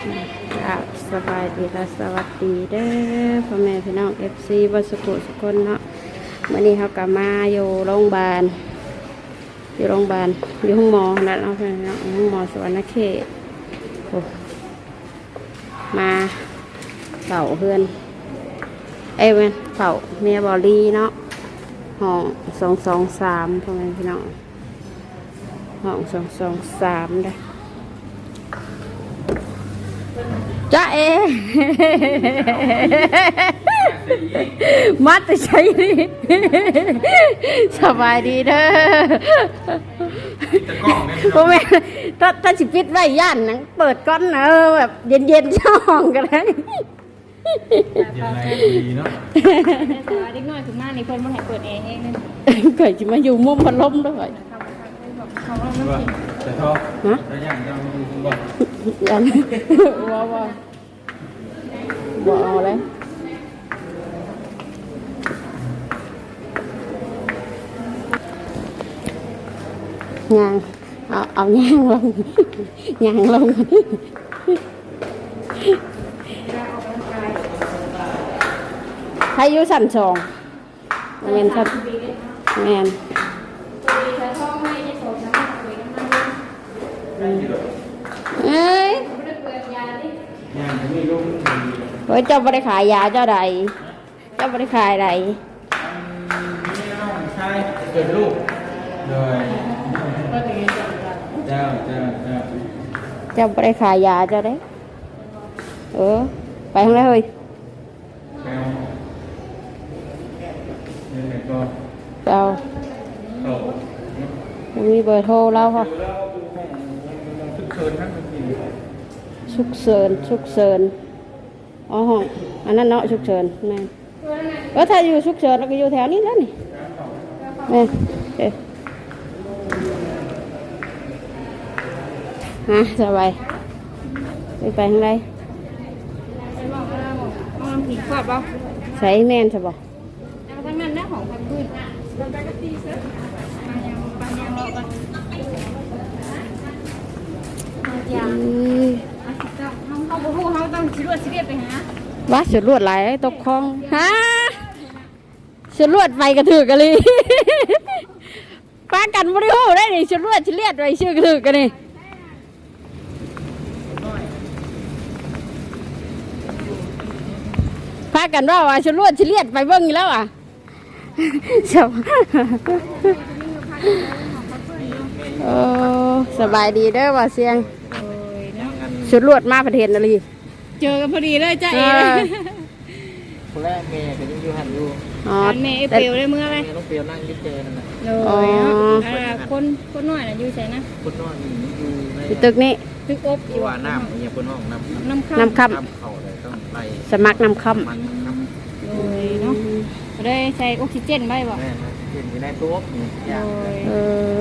ครับสบายดีและสวัสดีเด้อพ่อแม่พี่น้องเอฟซีบัสกุสุคนเนาะวันนี้เขากลับมาอยู่โรงพยาบาล อยู่โรงพยาบาล อยู่ห้องหมอแล้วเนาะพี่น้องห้องหมอสวรรณเขตโอ้มาเป่าเพื่อน เอ้ยม่นเป่าเมียบอลี่เนาะห้องสองสองสามพ่อแม่พี่น้องห้องสองสองสามเด้อ จ้าเอ มัดแต่ใช้ดิสบายดีเด้อตะกล้องเนี่ยพ่อแม่ถ้าถ้าสิปิดไว้ย่านหนังเปิดก้อนเออแบบเย็นๆช่องกันเลยยังไงดีเนาะแต่ว่าเด็กน้อยขึ้นมานี่เพิ่นบ่ให้เปิดแอร์เองนั่นเกิดจะมาอยู่มุมพัดลมด้วยเขาว่าว่า แต่ทอฮะแล้วยังจะมาดูคุณบอกยันว้าวว้าวเอาเลยยางเอาเอายางลงยางลงใครอยู่สั่นสองแมนครับแมน เอ้ยยังจะไม่รู้เฮ้ยเจ้าบริขายยาเจ้าใด เจ้าบริขายใดใช่เกิดลูกเลยเจ้าเจ้าเจ้าเจ้าบริขายยาเจ้าได้เออ ไปทางไหนเฮ้ยแก้วยังไงก็เจ้าโตมีเบอร์โทรเราค่ะ ดูแล้วดูห้องมันคึกเคินทั้งทีฉุกเฉินฉุกเฉินอ๋อห้องอันนั้นเนาะฉุกเฉินแม่นเออถ้าอยู่ฉุกเฉินเราก็อยู่แถวนี้แล้วนี่แม่นเอ๊ะฮะสบายไปไปทางไหนไปบอกว่าบอกมองผีขวดบ่ใส่แม่นใช่ปะเอาทั้งนั้นนะของพันพื้นเราไปกะตีซะมายังปานยังรอกัน มายังอืมอาสิเจ้าเฮาเฮาบ่ฮู้เฮาต้องสิรวดสิเรียบไปหาว่าสุดลวดหลตกคลองฮะสุดลวดไปกระถือกันเลยปากันบริโภคได้นี่สุดลวดชิเลียดไปชื่อกระถือกันนี่พากันว่าว่าสุดลวดชิเลียดไปเบิ้งอยู่แล้วอะสบโอ้สบายดีเด้อว่าเสียง เนาะสุดลวดมาประเทศอะไรเจอกันพอดีเลยจ้าเอเออคนแรกเมย์ก็ยังอยู่หันอยู่อ๋ออันแม่เอเปลได้เมื่อไหรเมย์ต้องเปรียวนั่งยึดเจอนั่นน่ะโดอ๋อ ยเนาะอ่าคนคนน้อยน่ะอยู่ไสนะคนนอนนี่อยู่ในอยู่ตึกนี้ตึกอบอที่ยู่ว่าน้ำเนี่ยคนห้องน้ำน้ำข้าวน้ำค่น้ำเข่าเลยต้องไล่ำสมัครน้ำค่มันน้ำโดยเนาะได้ใช้ออกซิเจนไว้บ่แม่นะเห็นอยู่ในตัวนี่อโดย่างยำเอ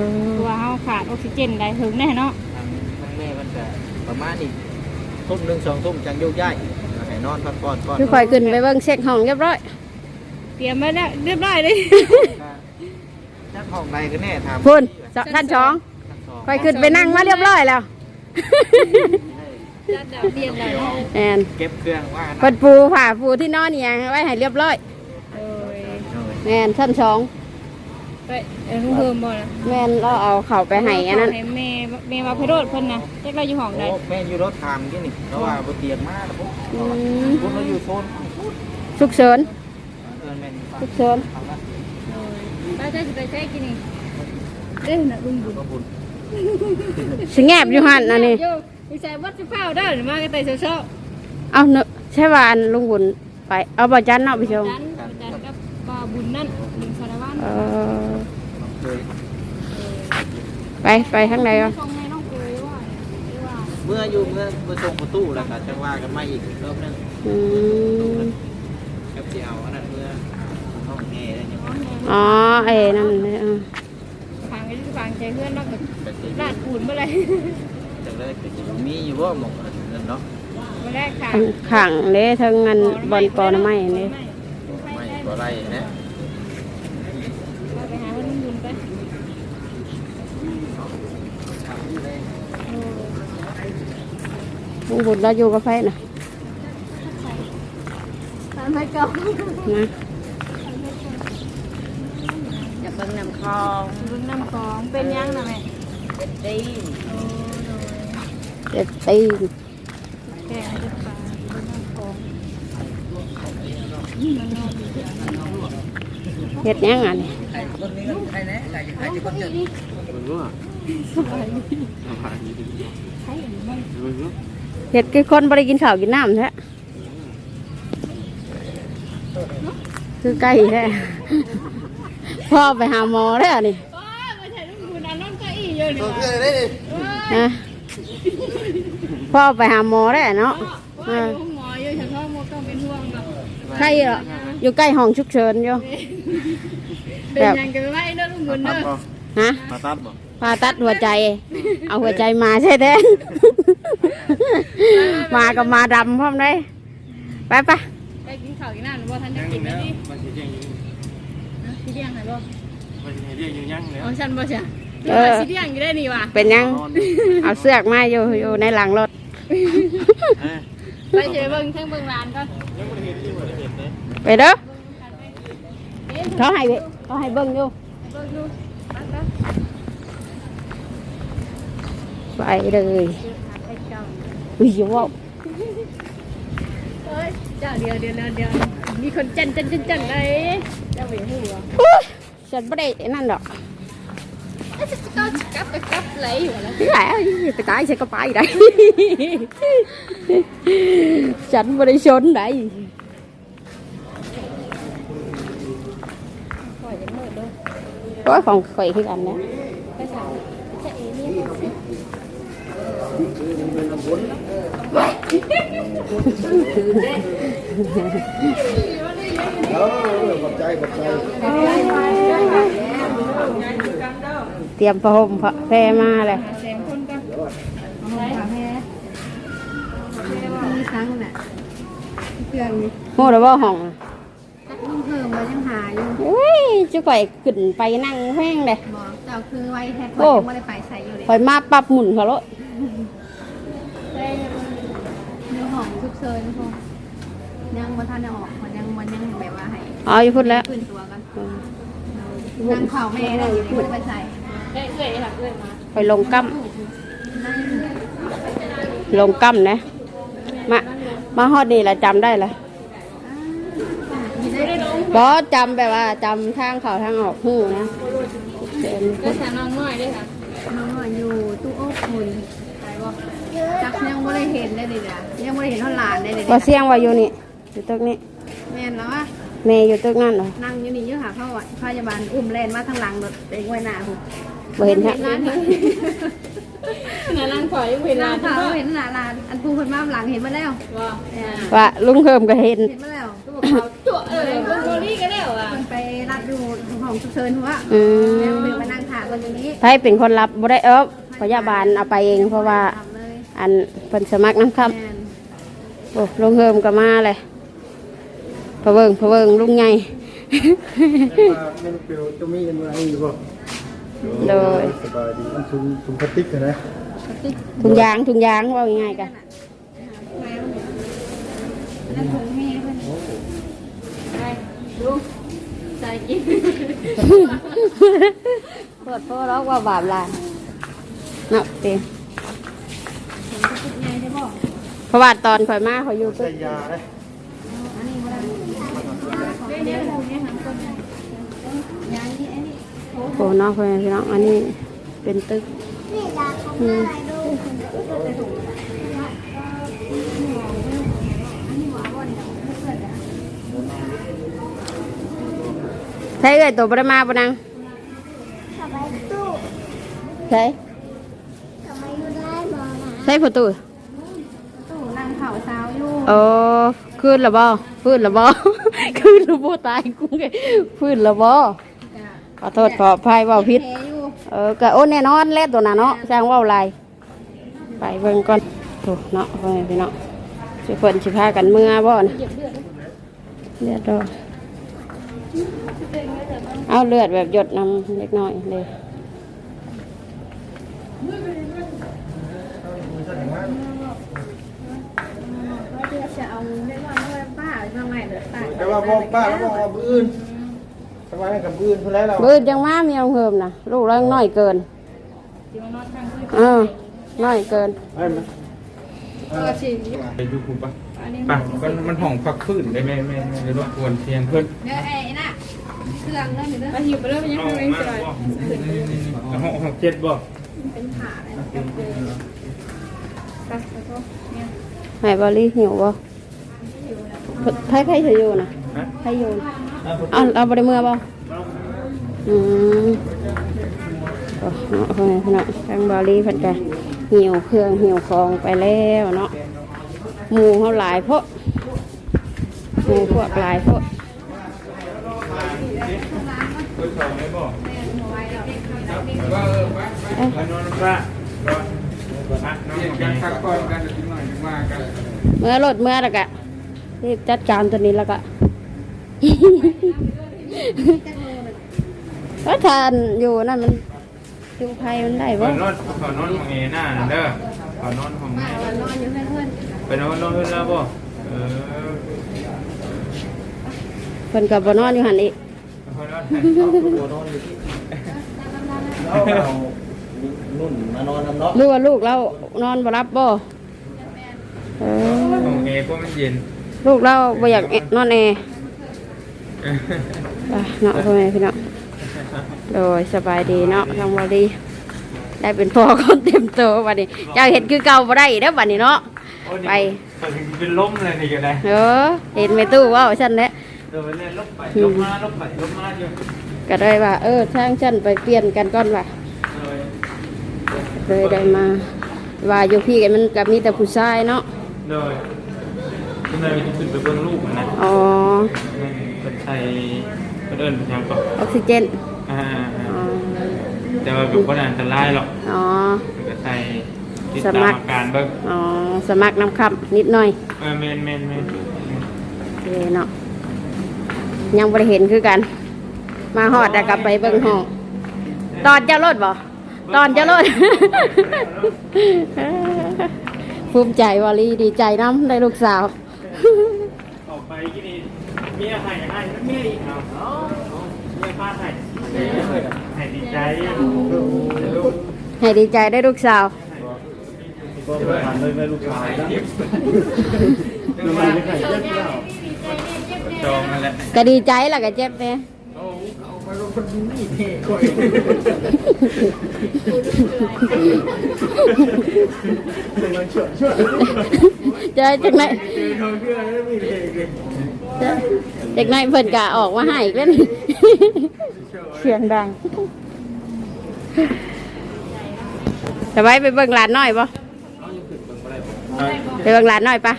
อตัวเฮาขาดออกซิเจนได้ถึงแน่เนาะ ทางทางแม่มันจะ ประมาณอีกทุ่มหนึ่งสองทุ่มจังโยกย้ายให้นอนพักผ่อนก่อนพี่คอยขึ้นไปเบิ่งเช็คห้องเรียบร้อย เตรียมไว้แล้วเรียบร้อยเลย จักห้องใดกันแน่ถามพุ่นสท่านสองคอยขึ้นไปนั่งมาเรียบร้อยแล้วจัดดาวเรียนแล้วเนาะแอนเก็บเครื่องว่าเปิดปูผ่าปูที่นอนนี่ยังไว้ให้เรียบร้อยโดยแมนท่านสอง ไปเออลุงเพิ่มบ่นะแมนเราเอาเข่าไปให้อันนั้น ให้แม่แม่มาพิโรธเพิ่นน่ะจักเราอยู่ห้องใดโอ้แม่อยู่รถทามกี่นี่เพราะว่าบนเตียงมากนะพวกอืม พวกเราอยู่โซนฉุกเฉินเออแม่นฉุกเฉินเอาละโดยป้าจะสิไปใช้กินนี่เด้อน่ะลุงบุญก็บุญสิแงบอยู่หันอันนี้โยมีใจวัดสิเฝ้าได้หรือมากันแต่เช้าเอาเนอะใช่ว่าอันลุงบุญไป เอาบอจันเนาะพี่ชๆมจันจันกับบ่าวบุญนั่นบุญสารวัตรเออเคย ไปไปข้างในวะช่องให้น้องเกยว่าว่าเมื่ออยู่เมื่อเมื่อส่งประตูแล้วก็จะว่ากันมาอีกรอบหนึงอืมกับเจียวอันนั้นเมื่อห้องแง่อะไรอย่างเงี้ยน้องแดงอ๋อเอ้นั่นเลยเออฟังไอ้ที่ฟังใจเพื่อนแล้วก็แต่ที่ลาดปูนเมื่อไรจากแรกก็จะมีอยู่ว่าหมองอันนั้นเนาะเมื่อแรกค่ะอันขังเด้ทั้งเงินบอลกอน้ำไม้นี่ไม่ก็ไรนะ ไปหาคนบุญไป ลุงบุญเราอยู่กับไฟน่ะทำให้เก่านะอย่าเบิ่งน้ำคลองเบิ่งน้ำคลองเป็นยังนะแม่เป็นตีนโอ้โดยเจ็บตีนแกงจะปลาเบิ่งน้ำคลองเฮ็ดหยังอะนี่มันว่าสบายดีสบายดีเฮ็ดคือคนบ่ได้กินข้าวกินน้ำแท้คือไก่แท้พ่อไปหาหมอแล้วนี่โอ้ยไม่ใช่ลูกคุณอันนั้นก็อีเยอะเลยเพื่อนได้ดินะพ่อไปหาหมอแล้วเนาะว่าอยู่หมออยู่ฉันว่าหมอต้องเป็นห่วงแบบใครเหรออยู่ใกล้ห้องฉุกเฉินอยู่เป็นยังกันไว้เด้อลุงบุญตัเด้ดอบ่ฮะมาตัดบ่ ผ่าตัดหัวใจ เอาหัวใจมาใช่แท้ มากับมาดำพร้อมได้ไปปะไปกินข้าวกินน้ำหรือว่าท่านจะกินไหมดิมันจะยังอยู่นะสีเดียงไหนบ่มันจะเรียกยังยังแล้วเอาฉันบ่ใช่เออสีเดียงอยู่ได้นี่ว่ะเป็นยังเอาเสือกมาอยู่อยู่ในหลังรถไปเจอเบิ่งทั้งเบิ่งร้านก่อนยังไม่เห็นที่ว่าเห็นเลยไปเด้อเขาให้เบิ่งเขาให้เบิ้งอยู่ เบิ่งดูไป ไปเลยอุ้ยว่าเจ้าเดียวเดียวเดียวมีคนจันจันจันจันเลยเจ้าไปหูอะอุ๊ยฉันไม่ได้นั่นดอกจะจะก็กลับไปกับไหลอยู่แล้วแหมไปตายฉันก็ไปได้ฉันไม่ได้ชนได้ร้อยของข่อยคือกันนะ ไปถามจะเอนี่สิ เออขอบใจขอบใจเตรียมผ้าห่มผ้าแพรมาเลยแสงคนกันอะไรแม่มีครั้งน่ะเพื่อนโหแล้วว่าห้องน่ะลุงเพิ่มมายังหาอยู่เฮ้ยจะข่อยขึ้นไปนั่งแห้งเลยบอกเจ้าคือไว้แท้คอยไม่ได้ไปใส่อยู่เลยข่อยมาปรับหมุนเขาแล้ว ได้ในห้องทุกเชิญพวก ยังมาท่านออกมันยังมันยังแบบว่าให้อ๋ออยู่พุ่นแล้วขึ้นตัวกันนางเผาแม่ได้อยู่ไม่ได้ไปใส่ได้เอ้ยค่ะเอ้ยมาข่อยลงกั้มลงกั้มนะมามาฮอดนี่แหละจำได้ละบอจำแบบว่าจำทางเขาทางออกหูนะเดินก็สาน้องน้อยด้วยค่ะน้องน้อยอยู่ตู้อบคุณไปบ่จักยังไม่ได้เห็นได้เลยนะยังไม่ได้เห็นเท่าหลานได้เลยว่าเสียงว่าอยู่นี่ อยู่ตึกนี้แม่นแล้วอะแม่อยู่ตึกนั่นเหรอนั่งอยู่นี่อยู่หาพ่อพยาบาลอุ้มแลนมาทางหลังรถไปไว้หน้าผมบ่เห็นฮะร้านนี้น่ารังขอยยังเห็นร้านเขาเห็นหน้าร้านอันปูคนมาหลังเห็นมาแล้วว่าว่าลุงเฮิมก็เห็นเห็นมาแล้วก็บอกเขาตัวเออคนโคนี่ก็แล้วอะมันไปรับอยู่ของฉุกเฉินหัวอืมแล้วเดินมานั่งขาคนอยู่นี้ไผเป็นคนรับบ่ได้เออพยาบาลเอาไปเองเพราะว่าทำเลยอันเพิ่นสมัครน้ำคำแม่นโอ้ลุงเฮิมก็มาเลย พะเบิงพะเบิงลุงใหญ่มันเปลวจะมีกันไรอยู่บ่โดยสบายดีมันถุงถุงพลาสติกนะถุงยางถุงยางว่าง่ายๆกันนั่นถุงไปดูใส่กินโทษพ่อร้องว่าบาปลานเนาะเต็มใหญ่ได้บ่เพราะว่าตอนข่อยมาเขาอยู่ตึใส่กยาเลย โอ้เนาะพ่อแม่พี่น้องอันนี้เป็นตึกอืมใช่เอ้ยตัวประมาปะนังใช่ใช่ประตูตู้นั่งเผาเช้าอยู่โอ้ขึ้นและบ่พื้นและบ่ ขึ้นและบ่ตายกูไงพื้นและบ่ขอโทษขออภัยเว่าผิดเทอยู่เออก็โอ้แน่นอนแล้วตัวน่ะเนาะสร้างเว่าลายไปเบิ่งก่อนโถูเนาะพ่อแม่พี่น้องสิเพิ่นสิพากันเมื่อบ่นะเลือดดอกเอาเลือดแบบหยดนำเล็กน้อยเลย องเรียกว่าเมื่อป้าไปทางไหนเด้อป้าแต่ว่าบอกป้าแล้วบอกว่าบื้ออื่นทำไมกับบื้ออื่นเพื่อแล้วเราบืนจังมาเมียงเฮิมนะลูกเรายังน้อยเกินเออน้อยเกินเอ้ยมันก็สิไปดูคุณปะอันนี้ปะมันมันห้องพักพื้นได้ไหมไม่ไม่ไม่รบกวนเพียงเพื่อนเด้อไอ้น่ะเครื่องเด้อนี่เด้อหิวไปเลยมันยังเอาไม่มาสวยบ่ห้องห้องเจ็ดบ่เป็นผ่าเลยไปขอโทษเนี่ย ไหนบอลี่หิวบ่ไพ่ไพ่เธออยู่นะฮะไพ่อยู่อ้าวเราบริเมื่อบ่อืมโอ้เนาะพ่อแม่พี่น้องทางบอลี่เพิ่นก็หิวเครื่องหิวของไปแล้วเนาะหมูเขาหลายเพราะหมูพวกหลายเพราะเพื่อน เออปะไปนอนปะนอนอะนอนกันพักก่อนกันถึงหน่อยถึงมากันเมื่อรถเมื่อแล้วก็รีบจัดการตัวนี้แล้วก็ก็ทานอยู่นั่นมันอยู่ไพมันได้ขบ่อนอนขอนอนของเอน่าเด้อขอนอนของมาแม่วันนอนอยู่เพื่อนไปนอนนอนเพื่อนแล้วบ่เออเพิ่นก็บ่นอนอยู่หั่นอีกขอนอนตัวนอนอยู่ที่เอาเอา นุ่นมานอนน้ำเนาะรู้ว่าลูกเรานอนบ่รับบ่เออของเอพวกมันเย็นลูกเราบ่อยากนอนแอร์เนาะพ่อแม่พี่เนาะโดยสบายดีเนาะทางบ่ดี ได้เป็นพ่อคนเต็มโตบัดนี้เจ้าเห็นคือเก่าบ่ได้เด้อบัดนี้เนาะไป เป็นล้มเลยนี่ก็ได้เออเห็นไม่ตู้เว่าฉันแหละ เดี๋ยวไปเล่นลบไปลบมาลบไปลบมาอยู่ก็เลยว่า เออทางฉันไปเปลี่ยนกันก่อนว่ะ เลยเลยได้มา ว่าอยู่พี่กันมันกับมีแต่ผู้ชายเนาะเลยที่นายจะขึ้นไปเบิ่งลูกมันนะอ๋อเป็นไทยเป็นเอิญเป็นยังก่อนออกซิเจนอ่าอ๋อแต่ว่าแบบว่าอันตรายหรอกอ๋อ มันก็ไทยติดสตามมัคร อาการเบิ่งอ๋อสมัครน้ำคำนิดหน่อยเออเมนเมนเมนโอเคเนาะยังบ่ได้เห็นคือกัน มาหอดแล้วกลับไปเบิ่งห้องตอนจะรถบ่ ตอนจะรถภูมิใจวอลีดีใจน้ำได้ลูกสาว ออกไปที่นี่เมียให้ให้เมียอีกเอาเอาเมียพาให้ให้ดีใจลูกให้ดีใจได้ลูกสาว ก็ไปทำเลยไม่ลูกชายนะทำไมไม่ใครเจ็บเล่าจองนั่นแหละก็ดีใจล่ะก็เจ็บเนี่ย เอาไปลงคนนี้เท่ก่อยมันเชื่อเชื่อเจอจากไหนเจอทองเชื่อแล้วมีเท่เลยเจอจากไหนเพิ่นกะออกมาให้อีกแล้วนี่เสียงดังสบายไปเบิ่งหลานน้อยปะไปเบิ่งหลานน้อยปะ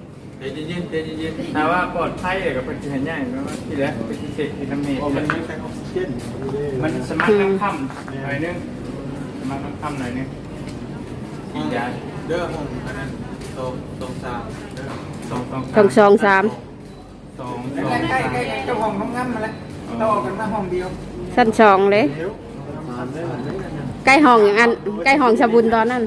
ให้คนให้คนจะพ่อบ่ใจเย็นใจเย็นถ้าว่าปลอดภัยเลยกับเป็นที่เห็นใหญ่ไหมว่าที่แล้วเป็นที่เสกที่น้ำเมฆอ๋อมันไม่ใช่ออกซิเจนมันสมัครน้ำค่ำหน่อยนึงสมัครน้ำค่ำหน่อยนึงอีกอย่างเด้อห้องอันนั้นโตโตสามเด้อสองสองสองสองสามสองสใกองล้ใกล้สามใกล้เจ้าของห้องน้ำมาแล้วต่อกันมาห้องเดียว สั้นสองเลย เดี๋ยวสามเลยใกล้ห้องอย่างอันใกล้ห้องสบุญตอนนั้น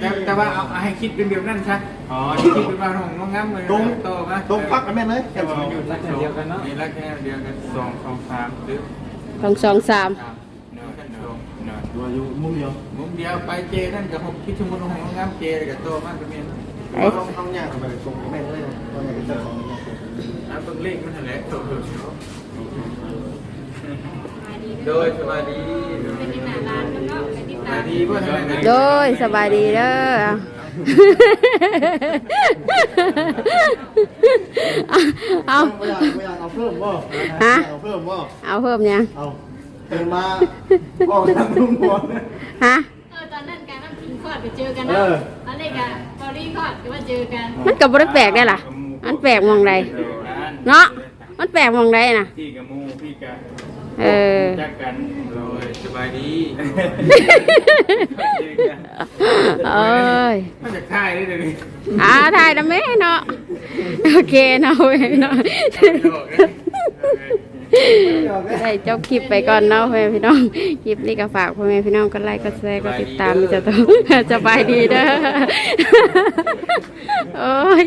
แต่แต่ว่าเอาให้คิดเป็นแบบนั้นใช่อ๋อคิดเป็นว่าห้องห้องน้ำเลยต่อมาตรงพักกันแม่เลยแต่ว่ามันอยู่รักเดียวกันเนาะมีรักแค่เดียวกันสองสองสามหรือสองสองสามสามเนอะเนอะเนอะตัวอยู่มุมเดียวมุมเดียวไปเจนั่นกับหกคิดชมพูของน้ำเจกับโตมากกับเมียนไอ้ห้องห้องยากไปส่งแม่เลยตอนนี้เป็นเจ้าของน้ำต้นเล็กมันแหละโตโดยสวัสดี โดยสบายดีเด้อเอาไม่อยากไม่อยากเอาเพิ่มบ่ฮะ เอาเพิ่มบ่เอาเพิ่มยังเอาเติมมาออกทางรุ่มหัวฮะ เออตอนนั้นการน้ำพิงคอดไปเจอกันเอนะอตอนนี้กะตอรี่คอดก็ว่าเจอกันมันกับบริแปลกได้ล่ะ มันแปลกมองใดเนาะ มันแปลกมองใดน่ะ พี่กับมูพี่กับ เออ จักกันเลยสบายดีเอ้ยมันจะค่ายได้เลยอ่าถ่ายนะแม่เนาะ โอเคเนาะเว้ยเนาะ ได้จบคลิปไปก่อนเนาะพ่อแม่พี่น้อง คลิปนี้ก็ฝากพ่อแม่พี่น้องก็ไลค์ก็แชร์ก็ติดตามจะต้องสบายดีเด้อ โอ้ย